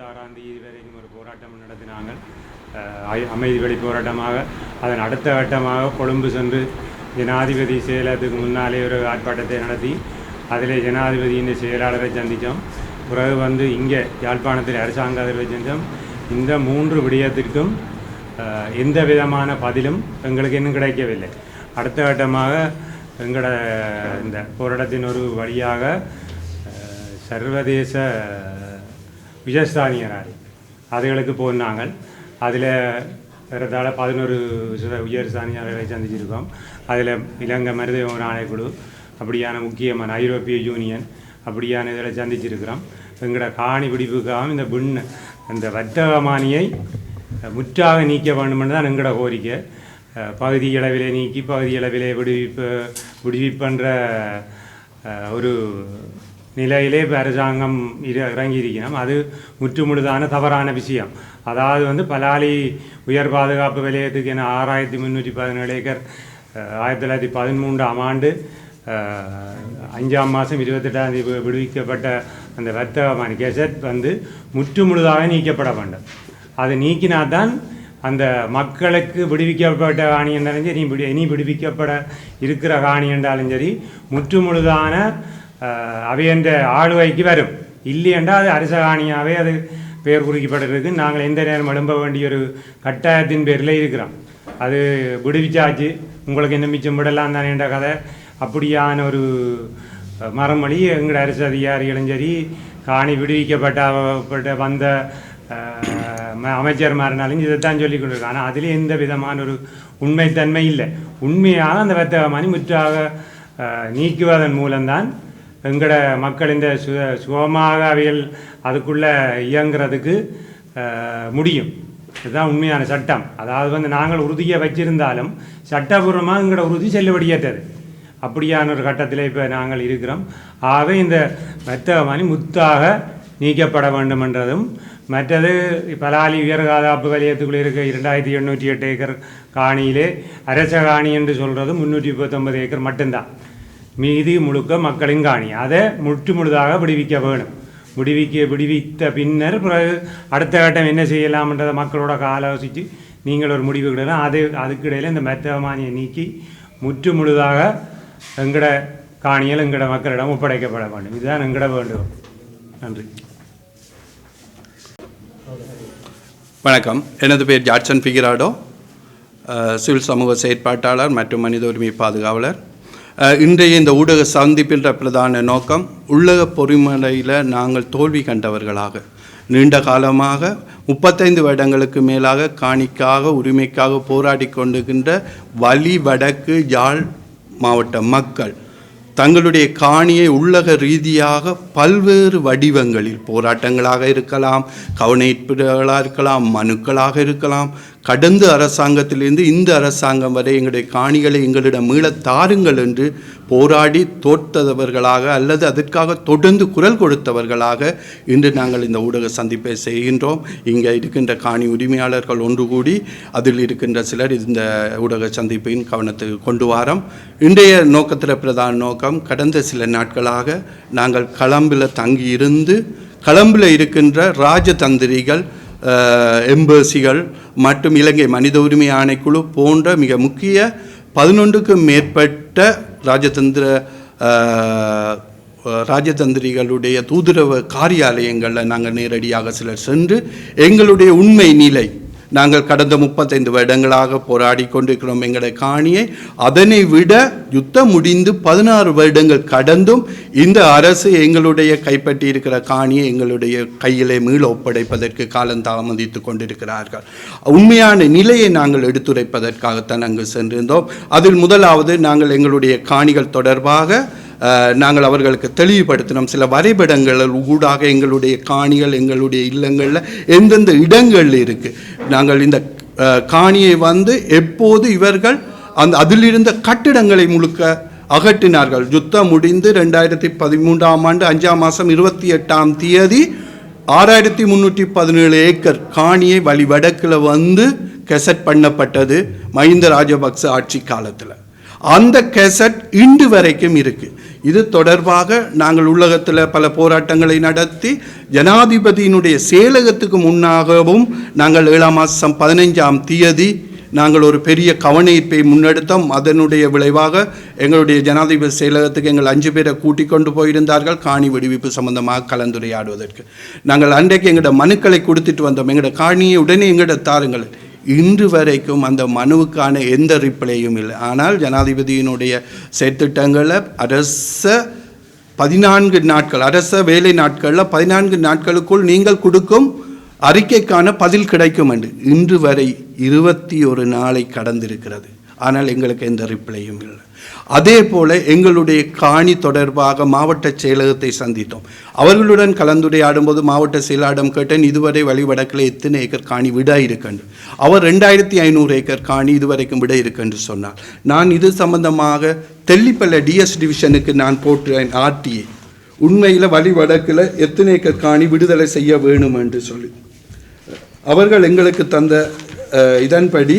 இருபத்தாறாம் தேதி வரைக்கும் ஒரு போராட்டம் நடத்தினாங்க அமைதி வழி போராட்டமாக அதன் அடுத்த கட்டமாக கொழும்பு சென்று ஜனாதிபதி செயலகத்துக்கு முன்னாலே ஒரு ஆர்ப்பாட்டத்தை நடத்தி அதில் ஜனாதிபதியின் செயலாளரை சந்தித்தோம். பிறகு வந்து இங்கே யாழ்ப்பாணத்தில் அரசாங்க அதிர்வை செஞ்சோம் இந்த மூன்று விடயத்திற்கும் எந்த விதமான பதிலும் எங்களுக்கு இன்னும் கிடைக்கவில்லை. அடுத்த கட்டமாக எங்களோட இந்த போராட்டத்தின் ஒரு வழியாக சர்வதேச விஜயஸ்தானியராடி அதுகளுக்கு போனாங்க அதில் ஏறத்தாழ பதினோரு சில உயர் சந்திச்சிருக்கோம். அதில் இலங்கை மனித ஆணைக்குழு அப்படியான முக்கியமான ஐரோப்பிய யூனியன் அப்படியான இதில் சந்திச்சிருக்கிறோம். எங்களோட காணி பிடிப்புக்காகவும் இந்த பின் இந்த வர்த்தகமானியை முற்றாக நீக்க வேண்டுமென்று தான் எங்களோட கோரிக்கை. பகுதி அளவிலே நீக்கி பகுதி அளவிலே விடுவிப்பு விடுவிப்புன்ற ஒரு நிலையிலே இப்போ அரசாங்கம் இரு இறங்கியிருக்கணும். அது முற்றுமுழுதான தவறான விஷயம். அதாவது வந்து பலாலி உயர் பாதுகாப்பு விலையத்துக்கு என ஆறாயிரத்தி முந்நூற்றி பதினேழு ஏக்கர் ஆயிரத்தி தொள்ளாயிரத்தி பதிமூன்றாம் ஆண்டு அஞ்சாம் மாதம் இருபத்தெட்டாம் தேதி விடுவிக்கப்பட்ட அந்த வர்த்தகமான கெசட் வந்து முற்றுமுழுதாக நீக்கப்பட வேண்டும். அது நீக்கினாதான் அந்த மக்களுக்கு விடுவிக்கப்பட்ட காணி என்றாலும் சரி இனி விடுவிக்கப்பட இருக்கிற காணி என்றாலும் சரி முற்றுமுழுதான அவையென்ற ஆளுவைக்கு வரும் இல்லையென்றால் அது அரச காணியாகவே அது பெயர் குறிக்கப்பட்டிருக்கு நாங்கள் எந்த நேரம் எழும்ப வேண்டிய ஒரு கட்டாயத்தின் பேரில் இருக்கிறோம் அது விடுவிச்சாச்சு உங்களுக்கு என்ன மிச்சம் விடலாம் தானேன்ற கதை அப்படியான ஒரு மரமொழி எங்களோட அரசு அதிகாரிகளும் சரி காணி விடுவிக்கப்பட்ட வந்த அமைச்சர் மாறினாலும் அமைச்சர்மாருனாலும் இதைத்தான் சொல்லி கொண்டிருக்காங்க ஆனால் அதில் எந்த விதமான ஒரு உண்மைத்தன்மை இல்லை உண்மையாக அந்த வர்த்தகமானி முற்றாக நீக்குவதன் மூலம்தான் எங்களோட மக்கள் இந்த சு சுகமாக அவையில் அதுக்குள்ளே இயங்குறதுக்கு முடியும். இதுதான் உண்மையான சட்டம். அதாவது வந்து நாங்கள் உறுதியை வச்சிருந்தாலும் சட்டபூர்வமாக எங்களோட உறுதி செல்லுபடியேற்றது. அப்படியான ஒரு கட்டத்தில் இப்போ நாங்கள் இருக்கிறோம். ஆகவே இந்த வர்த்தகமானி முத்தாக நீக்கப்பட வேண்டும் என்றதும் மற்றது பலாலி உயர் காதாப்பு வலயத்துக்குள்ளே இருக்க இரண்டாயிரத்தி எண்ணூற்றி எட்டு ஏக்கர் காணியிலே அரச காணி என்று சொல்கிறது முந்நூற்றி முப்பத்தொன்பது ஏக்கர் மட்டும்தான். மீதி முழுக்க மக்களின் காணி. அதை முற்று முழுதாக விடுவிக்க வேணும். விடுவிக்க விடுவித்த பின்னர் பிறகு அடுத்த கட்டம் என்ன செய்யலாம்ன்றதை மக்களோட ஆலோசித்து நீங்கள் ஒரு முடிவு கிடலாம் அது அதுக்கிடையில் இந்த மெத்தமானியை நீக்கி முற்று முழுதாக எங்கட காணியல் எங்கட மக்களிடம் ஒப்படைக்கப்பட வேண்டும் இதுதான் எங்கட வேண்டும் நன்றி வணக்கம் எனது பேர் ஜாட்சன் ஃபிகிராடோ சிவில் சமூக செயற்பாட்டாளர் மற்றும் மனித உரிமை பாதுகாவலர் இன்றைய இந்த ஊடக சந்திப்பின்ற பிரதான நோக்கம் உள்ளக பொறிமுறையில் நாங்கள் தோல்வி கண்டவர்களாக நீண்ட காலமாக முப்பத்தைந்து வருடங்களுக்கு மேலாக காணிக்காக உரிமைக்காக போராடி கொண்டுகின்ற வலி வடக்கு யாழ் மாவட்ட மக்கள் தங்களுடைய காணியை உள்ளக ரீதியாக பல்வேறு வடிவங்களில் போராட்டங்களாக இருக்கலாம் கவனிப்புகளாக இருக்கலாம் மனுக்களாக இருக்கலாம் கடந்த அரசாங்கத்திலிருந்து இந்த அரசாங்கம் வரை எங்களுடைய காணிகளை எங்களிடம் மீளத் தாருங்கள் என்று போராடி தோற்றவர்களாக அல்லது அதற்காக தொடர்ந்து குரல் கொடுத்தவர்களாக இன்று நாங்கள் இந்த ஊடக சந்திப்பை செய்கின்றோம். இங்கே இருக்கின்ற காணி உரிமையாளர்கள் ஒன்று கூடி அதில் இருக்கின்ற சிலர் இந்த ஊடக சந்திப்பின் கவனத்துக்கு கொண்டு வாரம். இன்றைய நோக்கத்தில் பிரதான நோக்கம் கடந்த சில நாட்களாக நாங்கள் களம்பில் தங்கியிருந்து களம்பில் இருக்கின்ற ராஜதந்திரிகள் அஹ், எம்பசிகள் மற்றும் இலங்கை மனித உரிமை ஆணைக்குழு போன்ற மிக முக்கிய பதினொன்றுக்கும் மேற்பட்ட ராஜதந்திர ராஜதந்திரிகளுடைய தூதரக காரியாலயங்களில் நாங்கள் நேரடியாக சிலர் சென்று எங்களுடைய உண்மை நிலை நாங்கள் கடந்த முப்பத்தைந்து வருடங்களாக போராடி கொண்டிருக்கிறோம். எங்களுடைய காணியை அதனை விட யுத்தம் முடிந்து பதினாறு வருடங்கள் கடந்தும் இந்த அரசு எங்களுடைய கைப்பற்றி இருக்கிற காணியை எங்களுடைய கையிலே மீள ஒப்படைப்பதற்கு காலம் தாமதித்து கொண்டிருக்கிறார்கள். உண்மையான நிலையை நாங்கள் எடுத்துரைப்பதற்காகத்தான் அங்கு சென்றிருந்தோம். அதில் முதலாவது நாங்கள் எங்களுடைய காணிகள் தொடர்பாக நாங்கள் அவர்களுக்கு தெளிவுபடுத்தினோம். சில வரைபடங்கள் ஊடாக எங்களுடைய காணிகள் எங்களுடைய இல்லங்களில் எந்தெந்த இடங்கள் இருக்குது நாங்கள் இந்த காணியை வந்து எப்போது இவர்கள் அந்த அதிலிருந்த கட்டிடங்களை முழுக்க அகற்றினார்கள். யுத்தம் முடிந்து ரெண்டாயிரத்தி பதிமூன்றாம் ஆண்டு அஞ்சாம் மாதம் இருபத்தி எட்டாம் தேதி ஆறாயிரத்தி முந்நூற்றி பதினேழு ஏக்கர் காணியை வழி வடக்கில் வந்து கெசட் பண்ணப்பட்டது மஹிந்த ராஜபக்ச ஆட்சி காலத்தில். அந்த கெசட் இன்று வரைக்கும் இருக்குது இது தொடர்பாக நாங்கள் உள்ளகத்தில் பல போராட்டங்களை நடத்தி ஜனாதிபதியினுடைய செயலகத்துக்கு முன்னாகவும் நாங்கள் ஏழாம் மாதம் பதினைஞ்சாம் தேதி நாங்கள் ஒரு பெரிய கவனிப்பை முன்னெடுத்தோம். அதனுடைய விளைவாக எங்களுடைய ஜனாதிபதி செயலகத்துக்கு எங்கள் அஞ்சு பேரை கூட்டிக் கொண்டு போயிருந்தார்கள். காணி விடுவிப்பு சம்பந்தமாக கலந்துரையாடுவதற்கு. நாங்கள் அன்றைக்கு எங்களோட மனுக்களை கொடுத்துட்டு வந்தோம். எங்களோட காணியை உடனே எங்களோட தாருங்கள். இன்று வரைக்கும் அந்த மனுவுக்கான எந்த ரிப்ளையும் இல்லை. ஆனால் ஜனாதிபதியினுடைய செயற்திட்டங்களை அரச பதினான்கு நாட்கள் அரச வேலை நாட்களில் பதினான்கு நாட்களுக்குள் நீங்கள் கொடுக்கும் அறிக்கைக்கான பதில் கிடைக்கும் என்று. இன்று வரை இருபத்தி ஒரு நாளை கடந்திருக்கிறது. ஆனால் எங்களுக்கு எந்த ரிப்ளையும் இல்லை. அதே போல எங்களுடைய காணி தொடர்பாக மாவட்ட செயலகத்தை சந்தித்தோம். அவர்களுடன் கலந்துரையாடும் போது மாவட்ட செயலாளரிடம் கேட்டேன் இதுவரை வழிவடக்கில் எத்தனை ஏக்கர் காணி விட இருக்கன்று அவர் ரெண்டாயிரத்தி ஐநூறு ஏக்கர் காணி இதுவரைக்கும் விட இருக்கென்று சொன்னார். நான் இது சம்பந்தமாக தெல்லிப்பள்ள டிஎஸ் டிவிஷனுக்கு நான் போட்டேன் ஆர்டிஐ உண்மையில் வழிவடக்கில் எத்தனை ஏக்கர் காணி விடுதலை செய்ய வேணும் என்று சொல்லி. அவர்கள் எங்களுக்கு தந்த இதன்படி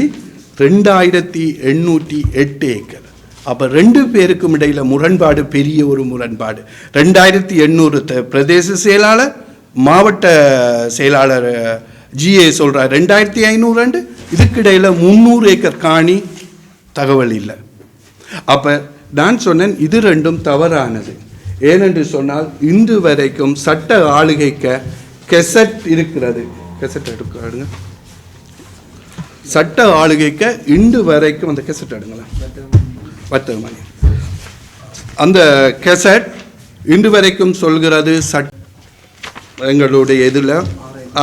ரெண்டாயிரத்தி எண்ணூற்றி எட்டு ஏக்கர். அப்போ ரெண்டு பேருக்கும் இடையில் முரண்பாடு பெரிய ஒரு முரண்பாடு. ரெண்டாயிரத்தி எண்ணூறு த- பிரதேச செயலாளர் மாவட்ட செயலாளர் ஜிஏ சொல்கிறார் ரெண்டாயிரத்தி ஐநூறு இதுக்கிடையில் முந்நூறு ஏக்கர் காணி தகவல் இல்லை. அப்போ நான் சொன்னேன் இது ரெண்டும் தவறானது. ஏனென்று சொன்னால் இன்று வரைக்கும் சட்ட ஆளுகைக்க கெசட் இருக்கிறது. கெசட் எடுக்காடுங்க சட்ட ஆளுகைக்க இன்று வரைக்கும் அந்த கெசட் எடுங்களேன். வர்த்தகமணி அந்த கெசட் இன்று வரைக்கும் சொல்கிறது சட் எங்களுடைய இதில்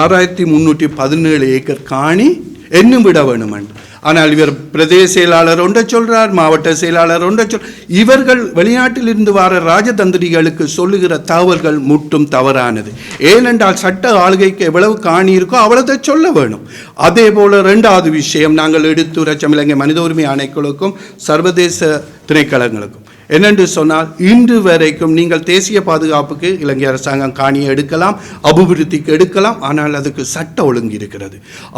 ஆறாயிரத்தி முந்நூற்றி பதினேழு ஏக்கர் காணி என்னும் விட வேணுமென்று. ஆனால் இவர் பிரதேச செயலாளர் ஒன்றை சொல்றார் மாவட்ட செயலாளர் ஒன்றை சொல் இவர்கள் வெளிநாட்டிலிருந்து வர ராஜதந்திரிகளுக்கு சொல்லுகிற தகவல்கள் முற்றும் தவறானது. ஏனென்றால் சட்ட ஆளுகைக்கு எவ்வளவு காணி இருக்கோ அவ்வளோதை சொல்ல வேணும். அதே போல் ரெண்டாவது விஷயம் நாங்கள் எடுத்துரைச்சம் இலங்கை மனித உரிமை ஆணைக்குழுக்கும் சர்வதேச திணைக்களங்களுக்கும். என்னென்று சொன்னால் இன்று வரைக்கும் நீங்கள் தேசிய பாதுகாப்புக்கு இலங்கை அரசாங்கம் காணியை எடுக்கலாம் அபிவிருத்திக்கு எடுக்கலாம் ஆனால் அதுக்கு சட்ட ஒழுங்கு இருக்கிறது.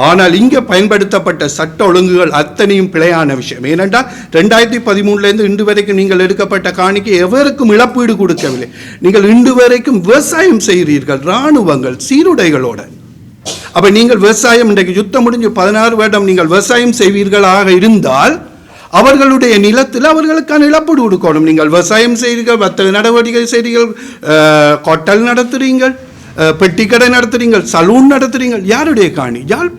ஆனால் இங்கே பயன்படுத்தப்பட்ட சட்ட ஒழுங்குகள் அத்தனையும் பிழையான விஷயம். ஏனென்றால் ரெண்டாயிரத்தி பதிமூணுலேருந்து இன்று வரைக்கும் நீங்கள் எடுக்கப்பட்ட காணிக்கு எவருக்கும் இழப்பீடு கொடுக்கவில்லை. நீங்கள் இன்று வரைக்கும் விவசாயம் செய்கிறீர்கள் இராணுவங்கள் சீருடைகளோட. அப்ப நீங்கள் விவசாயம் இன்றைக்கு யுத்தம் முடிஞ்சு பதினாறு வருடம் நீங்கள் விவசாயம் செய்வீர்களாக இருந்தால் அவர்களுடைய நிலத்தில் அவர்களுக்கான இழப்பீடு கொடுக்கணும். நீங்கள் விவசாயம் செய்கிறீர்கள் வர்த்தக நடவடிக்கை செய்கிறீர்கள் கொட்டல் நடத்துகிறீங்கள் பெட்டிக்கடை நடத்துறீங்கள் சலூன் நடத்துறீங்கள் யாருடைய காணி? யாழ்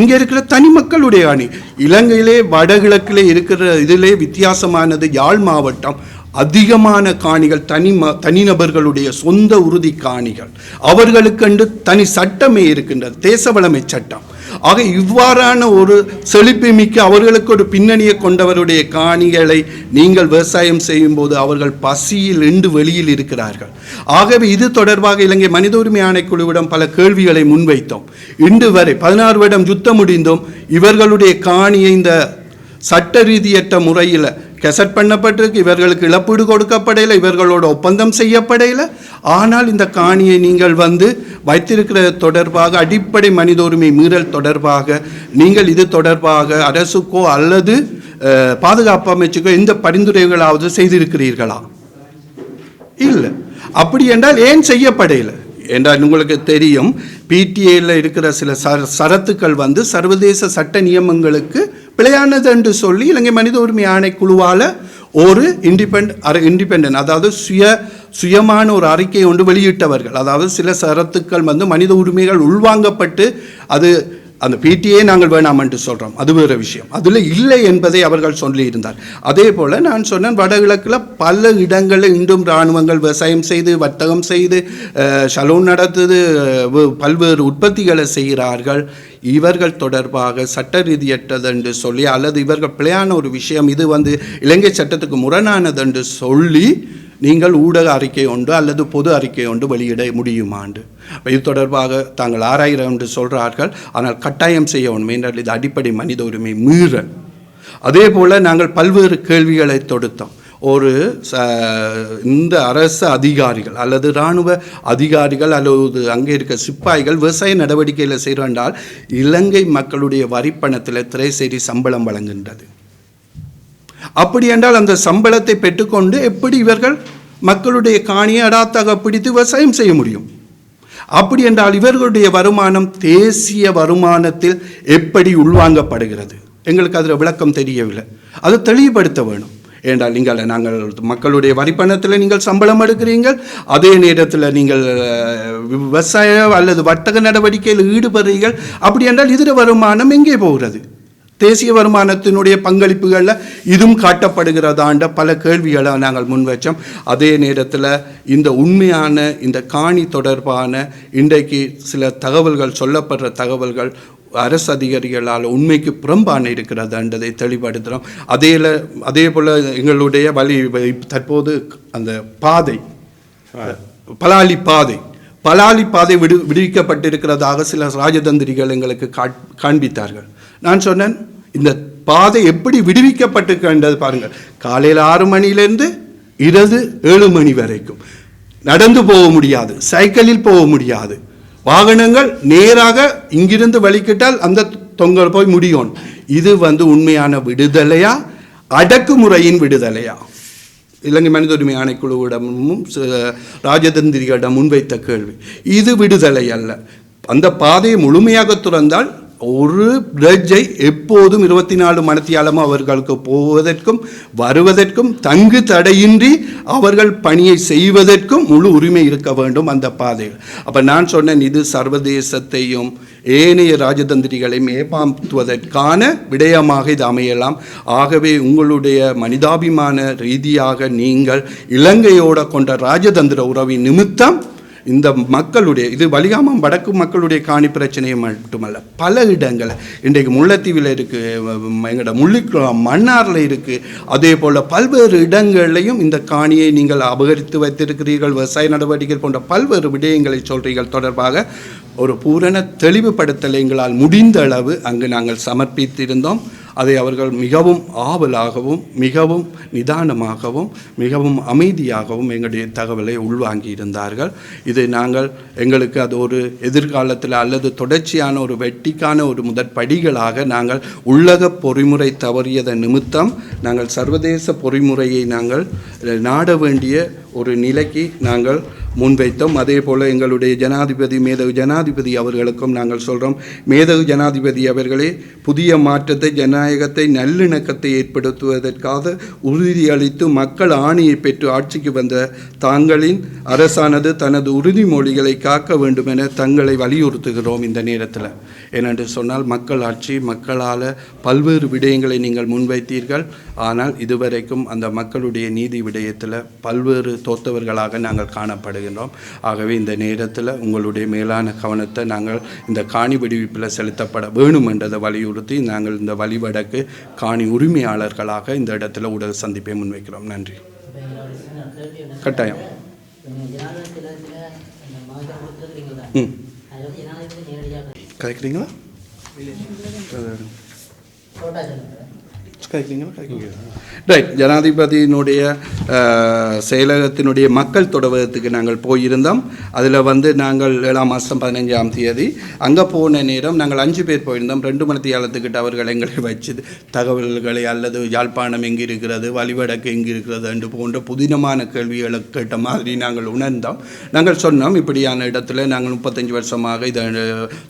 இங்கே இருக்கிற தனி மக்களுடைய காணி. இலங்கையிலே வடகிழக்கிலே இருக்கிற இதிலே வித்தியாசமானது யாழ் மாவட்டம். அதிகமான காணிகள் தனி ம தனிநபர்களுடைய சொந்த உறுதி காணிகள். அவர்களுக்கென்று தனி சட்டமே இருக்கின்றது. தேசவளமை சட்டம். ஆக இவ்வாறான ஒரு செழிப்பு மிக்க அவர்களுக்கு ஒரு பின்னணியை கொண்டவருடைய காணிகளை நீங்கள் விவசாயம் செய்யும்போது அவர்கள் பசியில் இன்று வெளியில் இருக்கிறார்கள். ஆகவே இது தொடர்பாக இலங்கை மனித உரிமை ஆணைக்குழுவிடம் பல கேள்விகளை முன்வைத்தோம். இன்று வரை பதினாறு வருடம் யுத்தம் முடிந்தும். இவர்களுடைய காணியை இந்த சட்ட ரீதியற்ற முறையில் கெசட் பண்ணப்பட்டிருக்கு இவர்களுக்கு இழப்பீடு கொடுக்கப்படையில் இவர்களோட ஒப்பந்தம் செய்யப்படையில். ஆனால் இந்த காணியை நீங்கள் வந்து வைத்திருக்கிற தொடர்பாக அடிப்படை மனித உரிமை மீறல் தொடர்பாக நீங்கள் இது தொடர்பாக அரசுக்கோ அல்லது பாதுகாப்பு அமைச்சுக்கோ எந்த பரிந்துரைகளாவது செய்திருக்கிறீர்களா? இல்லை. அப்படி என்றால் ஏன் செய்யப்படையில்? என்றால் உங்களுக்கு தெரியும் பிடிஏல இருக்கிற சில ச சரத்துக்கள் வந்து சர்வதேச சட்ட நியமங்களுக்கு பிழையானது என்று சொல்லி இலங்கை மனித உரிமை ஆணைக்குழுவால் ஒரு இண்டிபெண்ட் இண்டிபெண்டன்ட் அதாவது சுய சுயமான ஒரு அறிக்கை ஒன்று வெளியிட்டவர்கள். அதாவது சில சரத்துக்கள் வந்து மனித உரிமைகள் உள்வாங்கப்பட்டு அது அந்த பிடிஏ நாங்கள் வேணாம் என்று சொல்கிறோம் அது வேறு விஷயம். அதில் இல்லை என்பதை அவர்கள் சொல்லியிருந்தார். அதே போல் நான் சொன்னேன் வடகிழக்கில் பல இடங்களில் இன்றும் இராணுவங்கள் விவசாயம் செய்து வர்த்தகம் செய்து சலூன் நடத்துது பல்வேறு உற்பத்திகளை செய்கிறார்கள். இவர்கள் தொடர்பாக சட்ட ரீதியற்றது என்று சொல்லி அல்லது இவர்கள் பிழையான ஒரு விஷயம் இது வந்து இலங்கை சட்டத்துக்கு முரணானது என்று சொல்லி நீங்கள் ஊடக அறிக்கை ஒன்று அல்லது பொது அறிக்கை ஒன்று வெளியிட முடியுமாண்டு. இது தொடர்பாக தாங்கள் ஆராயிரம் என்று சொல்கிறார்கள் ஆனால் கட்டாயம் செய்ய உண்மை என்றால் இது அடிப்படை மனித உரிமை மீறல். அதே போல் நாங்கள் பல்வேறு கேள்விகளை தொடுத்தோம். ஒரு ச இந்த அரசு அதிகாரிகள் அல்லது இராணுவ அதிகாரிகள் அல்லது அங்கே இருக்க சிப்பாய்கள் விவசாய நடவடிக்கையில் செய்கிறால் இலங்கை மக்களுடைய வரிப்பணத்தில் திரைசேரி சம்பளம் வழங்குகின்றது. அப்படி என்றால் அந்த சம்பளத்தை பெற்றுக்கொண்டு எப்படி இவர்கள் மக்களுடைய காணியை அடாத்தாக பிடித்து விவசாயம் செய்ய முடியும்? அப்படி என்றால் இவர்களுடைய வருமானம் தேசிய வருமானத்தில் எப்படி உள்வாங்கப்படுகிறது? எங்களுக்கு அதில் விளக்கம் தெரியவில்லை. அதை தெளிவுபடுத்த வேணும். ஏண்டா நீங்கள் நாங்கள் மக்களுடைய வரிப்பணத்தில் நீங்கள் சம்பளம் எடுக்கிறீர்கள் அதே நேரத்தில் நீங்கள் விவசாய அல்லது வர்த்தக நடவடிக்கையில் ஈடுபடுறீர்கள். அப்படி என்றால் இதர வருமானம் எங்கே போகிறது? தேசிய வருமானத்தினுடைய பங்களிப்புகளில் இதுவும் காட்டப்படுகிறதாண்ட பல கேள்விகளை நாங்கள் முன்வச்சோம். அதே நேரத்தில் இந்த உண்மையான இந்த காணி தொடர்பான இன்றைக்கு சில தகவல்கள் சொல்லப்படுற தகவல்கள் அரசு அதிகாரிகளால் உண்மைக்கு புறம்பான இருக்கிறதுன்றதை தெளிவுபடுத்துகிறோம். அதே அதே போல் எங்களுடைய வழி தற்போது அந்த பாதை பலாலி பாதை பலாலி பாதை விடு விடுவிக்கப்பட்டிருக்கிறதாக சில ராஜதந்திரிகள் எங்களுக்கு காண்பித்தார்கள். நான் சொன்னேன் இந்த பாதை எப்படி விடுவிக்கப்பட்டிருக்கின்றது பாருங்கள். காலையில் ஆறு மணிலேருந்து இரவு ஏழு மணி வரைக்கும். நடந்து போக முடியாது சைக்கிளில் போக முடியாது. வாகனங்கள் நேராக இங்கிருந்து வலிக்கிட்டால் அந்த தொங்கல் போய் முடியும். இது வந்து உண்மையான விடுதலையா? அடக்குமுறையின் விடுதலையா? இலங்கை மனித உரிமை ஆணைக்குழுவிடமும் ராஜதந்திரிகளிடம் முன்வைத்த கேள்வி. இது விடுதலை அல்ல. அந்த பாதையை முழுமையாக துறந்தால் ஒரு பிரஜை எப்போதும் இருபத்தி நாலு மணத்தியாலமும் அவர்களுக்கு போவதற்கும் வருவதற்கும் தங்கு தடையின்றி அவர்கள் பணியை செய்வதற்கும் முழு உரிமை இருக்க வேண்டும் அந்த பாதையில். அப்போ நான் சொன்னேன் இது சர்வதேசத்தையும் ஏனைய ராஜதந்திரிகளையும் ஏமாற்றுவதற்கான விடயமாக இது அமையலாம். ஆகவே உங்களுடைய மனிதாபிமான ரீதியாக நீங்கள் இலங்கையோட கொண்ட ராஜதந்திர உறவின் நிமித்தம் இந்த மக்களுடைய இது வலிகாமம் வடக்கு மக்களுடைய காணி பிரச்சனையை மட்டுமல்ல பல இடங்கள். இன்றைக்கு முல்லைத்தீவில் இருக்குது எங்களோட முள்ளிக்குளம் மன்னாரில் இருக்குது அதே போல் பல்வேறு இடங்கள்லையும் இந்த காணியை நீங்கள் அபகரித்து வைத்திருக்கிறீர்கள் விவசாய நடவடிக்கை போன்ற பல்வேறு விடயங்களை சொல்கிறீர்கள் தொடர்பாக ஒரு பூரண தெளிவுபடுத்தலை எங்களால் முடிந்த அளவு அங்கு நாங்கள் சமர்ப்பித்திருந்தோம். அதை அவர்கள் மிகவும் ஆவலாகவும் மிகவும் நிதானமாகவும் மிகவும் அமைதியாகவும் எங்களுடைய தகவலை உள்வாங்கி இருந்தார்கள் இது நாங்கள் எங்களுக்கு அது ஒரு எதிர்காலத்தில் அல்லது தொடர்ச்சியான ஒரு வெட்டிக்கான ஒரு முதற்படிகளாக நாங்கள் உள்ளக பொறிமுறை தவறியதன் நிமித்தம் நாங்கள் சர்வதேச பொறிமுறையை நாங்கள் நாட வேண்டிய ஒரு நிலைக்கு நாங்கள் முன்வைத்தோம். அதே போல் எங்களுடைய ஜனாதிபதி மேதகு ஜனாதிபதி அவர்களுக்கும் நாங்கள் சொல்கிறோம் மேதகு ஜனாதிபதி அவர்களே புதிய மாற்றத்தை ஜனநாயகத்தை நல்லிணக்கத்தை ஏற்படுத்துவதற்காக உறுதியளித்து மக்கள் ஆணையை பெற்று ஆட்சிக்கு வந்த தாங்களின் அரசானது தனது உறுதிமொழிகளை காக்க வேண்டும் என தங்களை வலியுறுத்துகிறோம் இந்த நேரத்தில். ஏனென்று சொன்னால் மக்கள் ஆட்சி மக்களால் பல்வேறு விடயங்களை நீங்கள் முன்வைத்தீர்கள். ஆனால் இதுவரைக்கும் அந்த மக்களுடைய நீதி விடயத்தில் பல்வேறு தோத்தவர்களாக நாங்கள் காணப்படுகின்றோம். ஆகவே இந்த நேரத்தில் உங்களுடைய மேலான கவனத்தை நாங்கள் இந்த காணி விடுவிப்பில் செலுத்தப்பட வேணும் என்றதை வலியுறுத்தி நாங்கள் இந்த வழிவடக்கு காணி உரிமையாளர்களாக இந்த இடத்துல ஊடக சந்திப்பை முன்வைக்கிறோம். நன்றி. கட்டாயம். ம். கதைக்கிறீங்களா கேட்குறீங்களா ரைட் ஜனாதிபதியினுடைய செயலகத்தினுடைய மக்கள் தொடர்பகத்துக்கு நாங்கள் போயிருந்தோம் அதில் வந்து நாங்கள் ஏழாம் மாதம் பதினஞ்சாம் தேதி அங்கே போன நேரம் நாங்கள் அஞ்சு பேர் போயிருந்தோம் ரெண்டு மணி தியாலத்துக்கிட்ட அவர்கள் எங்களை வச்சு தகவல்களை அல்லது யாழ்ப்பாணம் எங்கே இருக்கிறது வழிவடக்கு எங்கே இருக்கிறது என்று போன்ற புதினமான கேள்விகளை கேட்ட மாதிரி நாங்கள் உணர்ந்தோம் நாங்கள் சொன்னோம் இப்படியான இடத்துல நாங்கள் முப்பத்தஞ்சு வருஷமாக இதை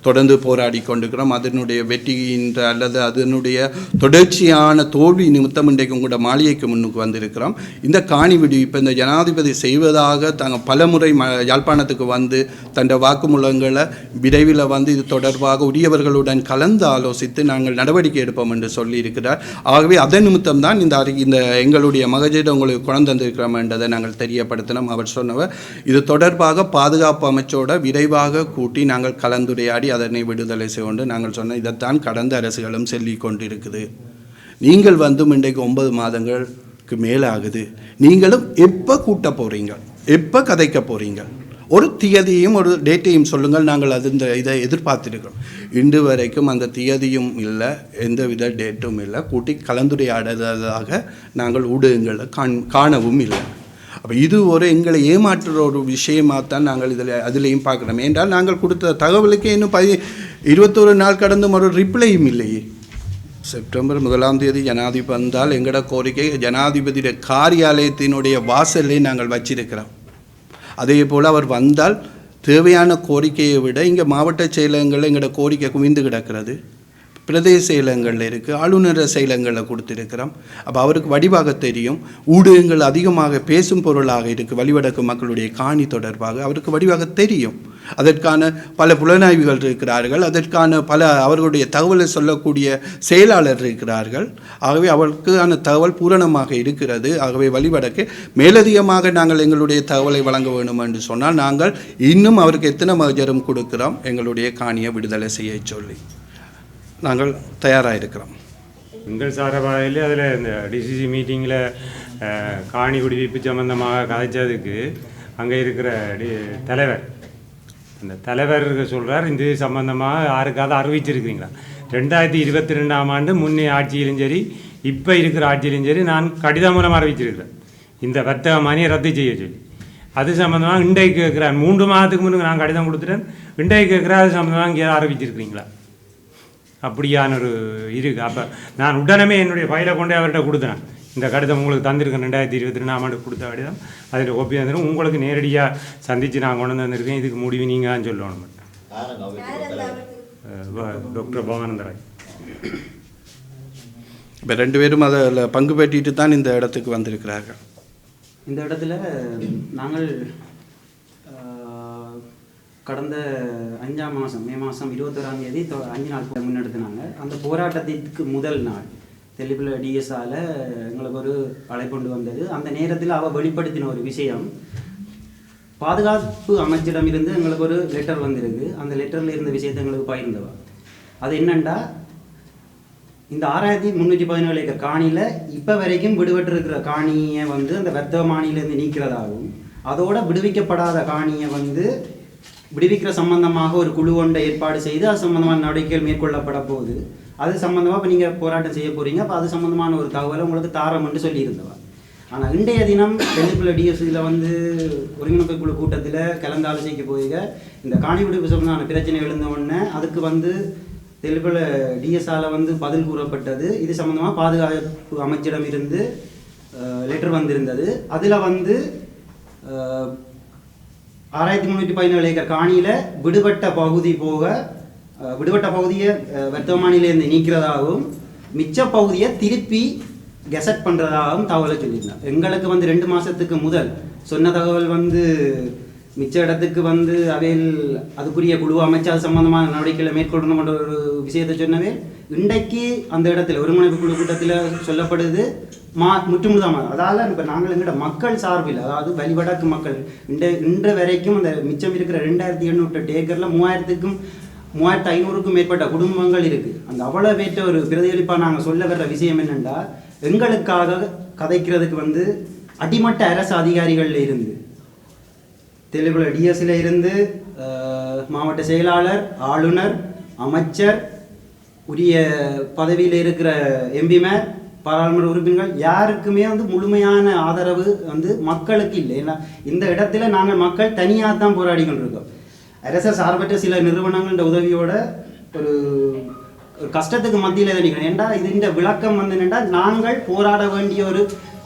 தொடர்ந்து போராடி கொண்டிருக்கிறோம் அதனுடைய வெற்றின்ற அல்லது அதனுடைய தொடர்ச்சியான தோல்வி நிமித்தம் இன்றைக்கு உங்களோட மாளிகைக்கு முன்னுக்கு வந்திருக்கிறோம். இந்த காணி விடுவிப்பு இந்த ஜனாதிபதி செய்வதாக தாங்கள் பலமுறை ம யாழ்ப்பாணத்துக்கு வந்து தன் வாக்குமூலங்களை விரைவில் வந்து இது தொடர்பாக உரியவர்களுடன் கலந்து ஆலோசித்து நாங்கள் நடவடிக்கை எடுப்போம் என்று சொல்லியிருக்கிறார். ஆகவே அதன் நிமித்தம் தான் இந்த அறி இந்த எங்களுடைய மகஜீடு உங்களுக்கு குழந்தை வந்திருக்கிறோம் என்றதை நாங்கள் தெரியப்படுத்தினோம். அவர் சொன்னவர் இது தொடர்பாக பாதுகாப்பு அமைச்சோட விரைவாக கூட்டி நாங்கள் கலந்துரையாடி அதனை விடுதலை செய்ய நாங்கள் சொன்ன இதைத்தான் கடந்த அரசுகளும் செல்லிக் கொண்டிருக்குது. நீங்கள் வந்தும் இன்றைக்கு ஒன்பது மாதங்களுக்கு மேலே ஆகுது நீங்களும் எப்போ கூட்ட போகிறீங்க எப்போ கதைக்க போகிறீங்க ஒரு தியதியும் ஒரு டேட்டையும் சொல்லுங்கள். நாங்கள் அது இந்த இதை எதிர்பார்த்துருக்கோம் இன்று வரைக்கும் அந்த தியதியும் இல்லை எந்தவித டேட்டும் இல்லை. கூட்டி கலந்துரையாடுறதாக நாங்கள் ஊடகங்களை காண் காணவும் இல்லை. அப்போ இது ஒரு எங்களை ஏமாற்றுற ஒரு விஷயமாக தான் நாங்கள் இதில் அதுலேயும் பார்க்குறோம். ஏன்றால் நாங்கள் கொடுத்த தகவலுக்கு இன்னும் பதி இருபத்தொரு நாள் கடந்தும் ஒரு ரிப்ளையும் இல்லையே. செப்டம்பர் முதலாம் தேதி ஜனாதிபதி வந்தால் எங்கட கோரிக்கை? ஜனாதிபதியுடைய காரியாலயத்தினுடைய வாசலை நாங்கள் வச்சிருக்கிறோம். அதே போல் அவர் வந்தால் தேவையான கோரிக்கையை விட இங்கே மாவட்ட செயலகங்களில் எங்களோட கோரிக்கை குவிந்து கிடக்கிறது. பிரதேச செயலகங்களில் இருக்குது ஆளுநர் செயலகங்களில் கொடுத்துருக்கிறோம். அப்போ அவருக்கு வடிவாக தெரியும். ஊடகங்கள் அதிகமாக பேசும் பொருளாக இருக்குது வழிவடக்கு மக்களுடைய காணி தொடர்பாக. அவருக்கு வடிவாக தெரியும். அதற்கான பல புலனாய்வுகள் இருக்கிறார்கள். அதற்கான பல அவர்களுடைய தகவலை சொல்லக்கூடிய செயலாளர் இருக்கிறார்கள். ஆகவே அவருக்கான தகவல் பூரணமாக இருக்கிறது. ஆகவே வழிவடக்கு மேலதிகமாக நாங்கள் எங்களுடைய தகவலை வழங்க வேண்டும் என்று சொன்னால் நாங்கள் இன்னும் அவருக்கு எத்தனை மகஜரும் கொடுக்கிறோம்? எங்களுடைய காணியை விடுதலை செய்ய சொல்லி. நாங்கள் தயாராக இருக்கிறோம் எங்கள் சாரபாதையில் அதில் இந்த டிசிசி மீட்டிங்கில் காணி குடிவிப்பு சம்பந்தமாக கதைச்சதுக்கு அங்கே இருக்கிற டி தலைவர். அந்த தலைவர் சொல்கிறார் இந்த இது சம்பந்தமாக யாருக்காவது அறிவிச்சிருக்கிறீங்களா? ரெண்டாயிரத்தி இருபத்தி ரெண்டாம் ஆண்டு முன்னே ஆட்சியிலும் சரி இப்போ இருக்கிற ஆட்சியிலும் சரி நான் கடிதம் மூலம் அறிவிச்சிருக்கிறேன். இந்த வர்த்தக மானியை ரத்து செய்ய சொல்லி. அது சம்மந்தமாக இன்றைக்கு கேட்குறேன் மூன்று மாதத்துக்கு முன்னுக்கு நான் கடிதம் கொடுத்துட்டேன். இன்றைக்கு கேட்குறேன் அது சம்மந்தமாக இங்கே அறிவிச்சிருக்கிறீங்களா? அப்படியான ஒரு இருக்கு அப்போ நான் உடனே என்னுடைய ஃபைலை கொண்டு அவர்கிட்ட கொடுத்தேன். இந்த கடிதம் உங்களுக்கு தந்திருக்கேன். ரெண்டாயிரத்தி இருபத்தி ரெண்டாம் ஆண்டு கொடுத்த கடிதம். அதில் ஒப்பி வந்துடும் உங்களுக்கு நேரடியாக சந்தித்து நான் கொண்டு வந்திருக்கேன் இதுக்கு முடிவு நீங்கள் தான் சொல்லணும் டாக்டர் பவானந்தராய் இப்போ ரெண்டு பேரும் அதில் பங்கு பெற்றிட்டு தான் இந்த இடத்துக்கு வந்திருக்கிறார்கள். இந்த இடத்துல நாங்கள் கடந்த அஞ்சாம் மாதம் மே மாதம் இருபத்தோராம் தேதி அஞ்சு நாள் முன்னெடுத்தினாங்க. அந்த போராட்டத்திற்கு முதல் நாள் தெளிவில் டிஎஸ்ஆல எங்களுக்கு ஒரு அழைப்புண்டு வந்தது. அந்த நேரத்தில் அவ வெளிப்படுத்தின ஒரு விஷயம் பாதுகாப்பு அமைச்சிடமிருந்து எங்களுக்கு ஒரு லெட்டர் வந்திருக்கு. அந்த லெட்டரில் இருந்த விஷயத்தை எங்களுக்கு பகிர்ந்தவா? அது என்னண்டா? இந்த ஆறாயிரத்தி முந்நூற்றி பதினேழு ஏக்கர் காணியில் இப்போ வரைக்கும் விடுபட்டிருக்கிற காணியை வந்து அந்த வர்த்தக மானியிலேருந்து நீக்கிறதாகவும் அதோட விடுவிக்கப்படாத காணியை வந்து விடுவிக்கிற சம்பந்தமாக ஒரு குழு ஒன்றை ஏற்பாடு செய்து அது சம்பந்தமான நடவடிக்கைகள் மேற்கொள்ளப்பட போகுது. அது சம்பந்தமாக இப்போ நீங்கள் போராட்டம் செய்ய போகிறீங்க அப்போ அது சம்பந்தமான ஒரு தகவலை உங்களுக்கு தாரம் என்று சொல்லியிருந்தவா ஆனால் இன்றைய தினம் தெளிப்புல டிஎஸ்சியில் வந்து ஒருங்கிணைப்பு குழு கூட்டத்தில் கலந்தாலோசிக்க போயிருக்க இந்த காணி விடுப்பு சம்பந்தமான பிரச்சனை எழுந்த உடனே அதுக்கு வந்து தெளிப்புல டிஎஸ்ஆல வந்து பதில் கூறப்பட்டது. இது சம்பந்தமாக பாதுகாப்பு அமைச்சிடம் இருந்து லெட்டர் வந்திருந்தது. அதில் வந்து ஆறாயிரத்தி முந்நூற்றி பதினேழு ஏக்கர் காணியில் விடுபட்ட பகுதி போக விடுபட்ட பகுதியை வர்த்தமானிலேருந்து நீக்கிறதாகவும் மிச்ச பகுதியை திருப்பி கெசட் பண்ணுறதாகவும் தகவலை சொல்லியிருந்தார். எங்களுக்கு வந்து ரெண்டு மாதத்துக்கு முதல் சொன்ன தகவல் வந்து மிச்ச இடத்துக்கு வந்து அவையில் அதுக்குரிய குழு அமைச்சு அது சம்பந்தமான நடவடிக்கைகளை மேற்கொள்ளணும் என்ற ஒரு விஷயத்தை சொன்னவே இன்றைக்கு அந்த இடத்துல ஒருங்கிணைப்பு குழு கூட்டத்தில் சொல்லப்படுது மா முற்றுமுழுதாம அதால் இப்போ நாங்கள் எங்கட மக்கள் சார்பில் அதாவது வழிவடக்கு மக்கள் இந்த இன்று வரைக்கும் அந்த மிச்சம் இருக்கிற ரெண்டாயிரத்தி எண்ணூற்று ஏக்கரில் மூவாயிரத்துக்கும் மூவாயிரத்து ஐநூறுக்கும் மேற்பட்ட குடும்பங்கள் இருக்குது அந்த அவ்வளோ பேற்ற ஒரு பிரதிபலிப்பாக நாங்கள் சொல்ல வர்ற விஷயம் என்னென்னா எங்களுக்காக கதைக்கிறதுக்கு வந்து அடிமட்ட அரசு அதிகாரிகளில் இருந்து தெளிவுல டிஎஸ்ல இருந்து மாவட்ட செயலாளர் ஆளுநர் அமைச்சர் உரிய பதவியில் இருக்கிற எம்பிமார் பாராளுமன்ற உறுப்பினர்கள் யாருக்குமே வந்து முழுமையான ஆதரவு வந்து மக்களுக்கு இல்லை. ஏன்னா இந்த இடத்துல நாங்கள் மக்கள் தனியாக தான் போராடி கொண்டிருக்கோம். அரச சார்பற்ற சில நிறுவனங்களோட உதவியோட ஒரு ஒரு கஷ்டத்துக்கு மத்தியில் இதை நிற்கிறோம் ஏன்டா இது இந்த விளக்கம் வந்து என்னென்னா நாங்கள் போராட வேண்டிய ஒரு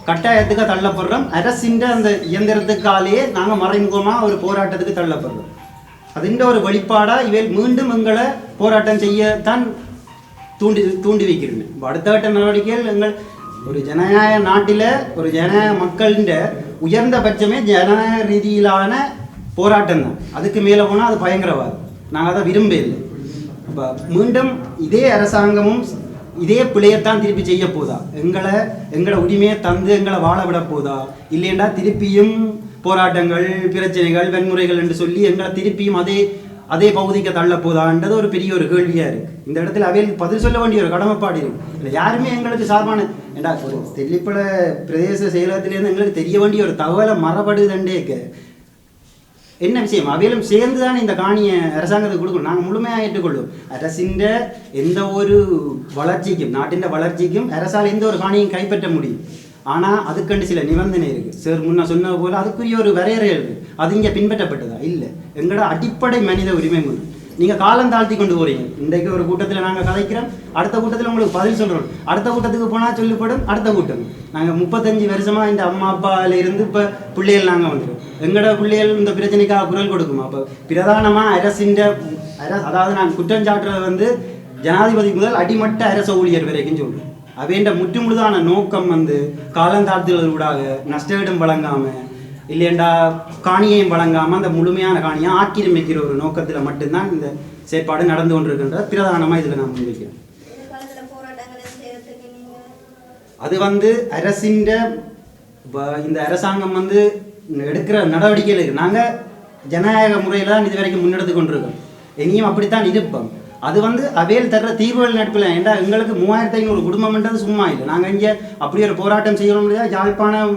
கட்டாயத்துக்கு தள்ளப்படுறோம். அரசின் அந்த இயந்திரத்துக்காலேயே நாங்கள் மறைமுகமாக ஒரு போராட்டத்துக்கு தள்ளப்படுறோம். அதிண்ட ஒரு வெளிப்பாடாக இவை மீண்டும் எங்களை போராட்டம் செய்யத்தான் தூண்டி தூண்டி வைக்கிறேன் இப்போ அடுத்த கட்ட நடவடிக்கைகள் எங்கள் ஒரு ஜனநாயக நாட்டில் ஒரு ஜனநாயக மக்களின் உயர்ந்தபட்சமே ஜனநாயக ரீதியிலான போராட்டம் தான். அதுக்கு மேலே போனால் அது பயங்கரவாதம். நாங்கள் அதை விரும்பவில்லை இப்போ மீண்டும் இதே அரசாங்கமும் இதே பிழையத்தான் திருப்பி செய்ய போதா? எங்களை எங்களை உரிமையை தந்து எங்களை வாழ விட போதா? இல்லையண்டா திருப்பியும் போராட்டங்கள் பிரச்சனைகள் வன்முறைகள் என்று சொல்லி எங்களை திருப்பியும் அதே அதே பகுதிக்கு தள்ள போதான்றது ஒரு பெரிய ஒரு கேள்வியா இருக்கு. இந்த இடத்துல அவையில் பதில் சொல்ல வேண்டிய ஒரு கடமைப்பாடு இருக்கு. இல்லை யாருமே எங்களுக்கு சார்பான ஏண்டா ஒரு தெல்லிப்பட பிரதேச செயலகத்திலேருந்து எங்களுக்கு தெரிய வேண்டிய ஒரு தகவலை மரபடுதண்டேக்க என்ன விஷயம்? அவையிலும் சேர்ந்து தான் இந்த காணியை அரசாங்கத்துக்கு கொடுக்கணும்? நாங்கள் முழுமையாக ஏற்றுக்கொள்வோம். அரசின் எந்த ஒரு வளர்ச்சிக்கும் நாட்டின் வளர்ச்சிக்கும் அரசால் எந்த ஒரு காணியும் கைப்பற்ற முடியும். ஆனால் அதுக்கண்டு சில நிபந்தனை இருக்குது சார் முன்ன சொன்னது போல் அதுக்குரிய ஒரு வரையறை இருக்குது அது இங்கே பின்பற்றப்பட்டதா? இல்லை. எங்களோட அடிப்படை மனித உரிமை முறை. நீங்கள் காலம் தாழ்த்தி கொண்டு போகிறீங்க இன்றைக்கு ஒரு கூட்டத்தில் நாங்கள் கதைக்கிறோம். அடுத்த கூட்டத்தில் உங்களுக்கு பதில் சொல்கிறோம் அடுத்த கூட்டத்துக்கு போனால் சொல்லப்படும். அடுத்த கூட்டம். நாங்கள் முப்பத்தஞ்சு வருஷமாக இந்த அம்மா அப்பால இருந்து இப்போ பிள்ளைகள் நாங்கள் வந்துடும் எங்களோட பிள்ளைகள் இந்த பிரச்சனைக்காக குரல் கொடுக்கும். அப்போ பிரதானமாக அரசின் அரசு அதாவது நான் குற்றம் சாட்டுறது வந்து ஜனாதிபதி முதல் அடிமட்ட அரச ஊழியர் வரைக்கும் சொல்கிறேன் அவைன்ற முற்றுமுழுதான நோக்கம் வந்து காலந்தாழ்த்துதலூடாக நஷ்டவிடம் வழங்காமல் இல்லையண்டா காணியையும் வழங்காமல் அந்த முழுமையான காணியை ஆக்கிரமிக்கிற ஒரு நோக்கத்தில் மட்டும்தான் இந்த செயற்பாடு நடந்து கொண்டிருக்கின்றது பிரதானமாக இதில் நான் முன்வைக்கிறேன். அது வந்து அரசின் இந்த அரசாங்கம் வந்து எடுக்கிற நடவடிக்கைகள் இருக்குது நாங்கள் ஜனநாயக முறையில் தான் இது வரைக்கும் முன்னெடுத்து கொண்டிருக்கோம். இனியும் அப்படித்தான் இருப்போம். அது வந்து அவையில் தர்ற தீர்வுகள் நட்பில் ஏண்டா எங்களுக்கு மூவாயிரத்தி ஐநூறு குடும்பம்ன்றது சும்மா இல்லை. நாங்கள் இங்கே அப்படி ஒரு போராட்டம் செய்யணும் முடியாது யாழ்ப்பாணம்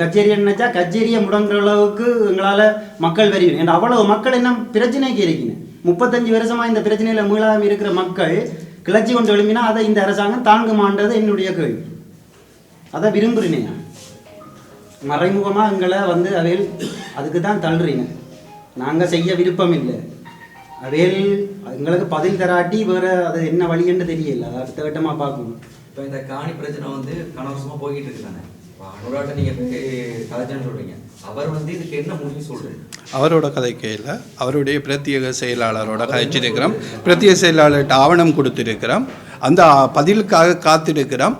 கச்சேரி நினைச்சா கச்சேரியை முடங்குற அளவுக்கு எங்களால் மக்கள் வருவீங்க ஏன்னா அவ்வளவு மக்கள் என்ன பிரச்சனைக்கு இருக்கீங்க முப்பத்தஞ்சு வருஷமாக இந்த பிரச்சனையில் மீளாம இருக்கிற மக்கள் கிளர்ச்சி கொண்டு எழுப்பினா அதை இந்த அரசாங்கம் தாங்குமான்றது என்னுடைய கேள்வி. அதை விரும்புகிறேன் மறைமுகமாக எங்களை வந்து அவையில் அதுக்கு தான் தள்ளுறீங்க. நாங்கள் செய்ய விருப்பம் இல்லை அவையில் எங்களுக்கு பதில் தராட்டி வேறு அது என்ன வழின்னு தெரியல. அதை அடுத்த கட்டமாக பார்க்கணும் இப்போ இந்த காணி பிரச்சனை வந்து கனவசமா போய்கிட்டு இருக்கு தானே? அனுராட்ட நீங்க போய் கதைச்சேன்னு சொல்றீங்க. அவர் வந்து இதுக்கு என்ன முடிவு அவரோட கதைக்கையில் அவருடைய பிரத்யேக செயலாளரோட கதைச்சிருக்கிறோம். பிரத்யேக செயலாளர்கிட்ட ஆவணம் கொடுத்திருக்கிறோம். அந்த பதிலுக்காக காத்திருக்கிறோம்.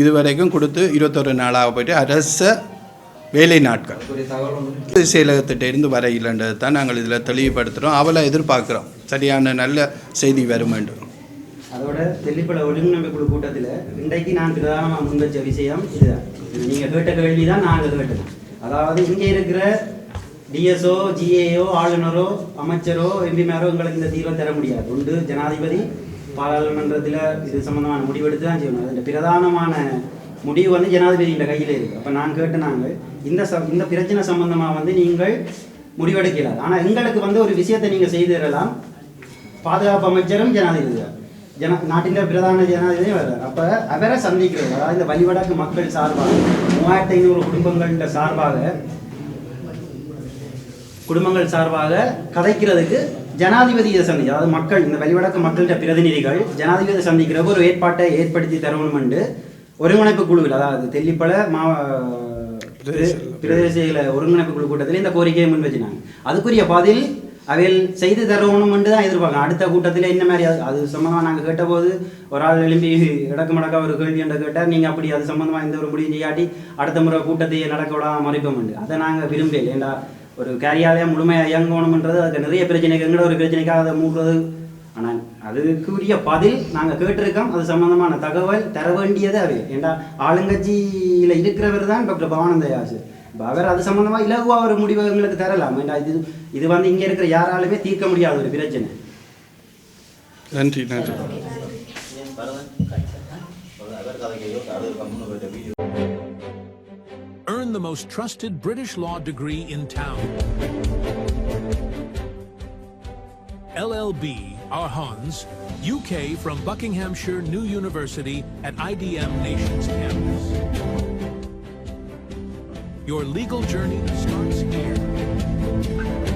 இதுவரைக்கும் கொடுத்து இருபத்தொரு நாளாக போயிட்டு அரச வேலை நாட்கள். அதுக்குரிய தகவல் செயலகத்திட்ட இருந்து வர இல்லைன்றது தான் நாங்கள் இதில் தெளிவுபடுத்துகிறோம் அவளை எதிர்பார்க்குறோம். சரியான நல்ல செய்தி வரும் என்று. அதோட தெல்லிப்பள ஒழுங்கு குழு கூட்டத்தில் இன்றைக்கு நான் பிரதானமாக முன்வச்ச விஷயம் இதுதான். நீங்கள் கேட்ட கேள்வி தான் நாங்கள் கேட்டது. அதாவது இங்கே இருக்கிற டிஎஸ்ஓ ஜிஏஓ ஆளுநரோ அமைச்சரோ எம்பிமாரோ எங்களுக்கு இந்த தீர்வை தர முடியாது. உண்டு ஜனாதிபதி பாராளுமன்றத்தில் இது சம்பந்தமான முடிவெடுத்து தான் செய்யணும். அதில் பிரதானமான முடிவு வந்து ஜனாதிபதியின் கையில் இருக்குது அப்போ நான் கேட்டு நாங்கள் இந்த ச இந்த பிரச்சனை சம்பந்தமாக வந்து நீங்கள் முடிவெடுக்கிறார் ஆனால் எங்களுக்கு வந்து ஒரு விஷயத்தை நீங்கள் செய்திடலாம். பாதுகாப்பு அமைச்சரும் ஜனாதிபதி. ஜன நாட்டின் பிரதான ஜனாதிபதி வர்றார். அப்போ அவரை சந்திக்கிறது அதாவது இந்த வழிவடக்கு மக்கள் சார்பாக மூவாயிரத்தி ஐநூறு குடும்பங்கள்கிட்ட சார்பாக குடும்பங்கள் சார்பாக கதைக்கிறதுக்கு ஜனாதிபதியை சந்தி அதாவது மக்கள் இந்த வழிவடக்கு மக்கள்கிட்ட பிரதிநிதிகள் ஜனாதிபதியை சந்திக்கிற ஒரு ஏற்பாட்டை ஏற்படுத்தி தரணும் என்று ஒருங்கிணைப்பு குழுவில் அதாவது தெல்லிப்பள மா பிரதேச ஒருங்கிணைப்பு குழு கூட்டத்தில் இந்த கோரிக்கையை முன் வச்சினாங்க அதுக்குரிய பதில் அவையில் செய்து தரணும் என்று தான் எதிர்பார்க்கலாம் அடுத்த கூட்டத்தில் என்ன மாதிரி அது- அது சம்பந்தமாக நாங்கள் கேட்டபோது ஒரு ஆள் எழும்பி இடக்கு மடக்கா ஒரு கேள்வி என்று கேட்டால் நீங்கள் அப்படி அது சம்பந்தமாக எந்த ஒரு முடியும் செய்யாட்டி அடுத்த முறை கூட்டத்தையே நடக்க விடாம மறைப்போம் உண்டு அதை நாங்கள் விரும்பல ஏண்டா ஒரு காரியாலயம் முழுமையாக இயங்கணும்ன்றது அதுக்கு நிறைய பிரச்சனைக்கு எங்கட ஒரு பிரச்சனைக்காக அதை மூடுறது ஆனால் அதுக்குரிய பதில் நாங்கள் கேட்டிருக்கோம். அது சம்பந்தமான தகவல் தர வேண்டியது அவை ஏண்டா ஆளுங்கட்சியில் இருக்கிறவர் தான் டாக்டர் பவானந்த யாசு இப்ப அவர் அது சம்பந்தமாக இலகுவாக ஒரு முடிவு எங்களுக்கு தரலாம். ஏண்டா இது இது வந்து இங்கே இருக்கிற யாராலுமே தீர்க்க முடியாத ஒரு பிரச்சனை. நன்றி நன்றி. Earn the most trusted British law degree in town. LLB, our Hans, UK from Buckinghamshire New University at IDM Nations Campus. Your legal journey starts here.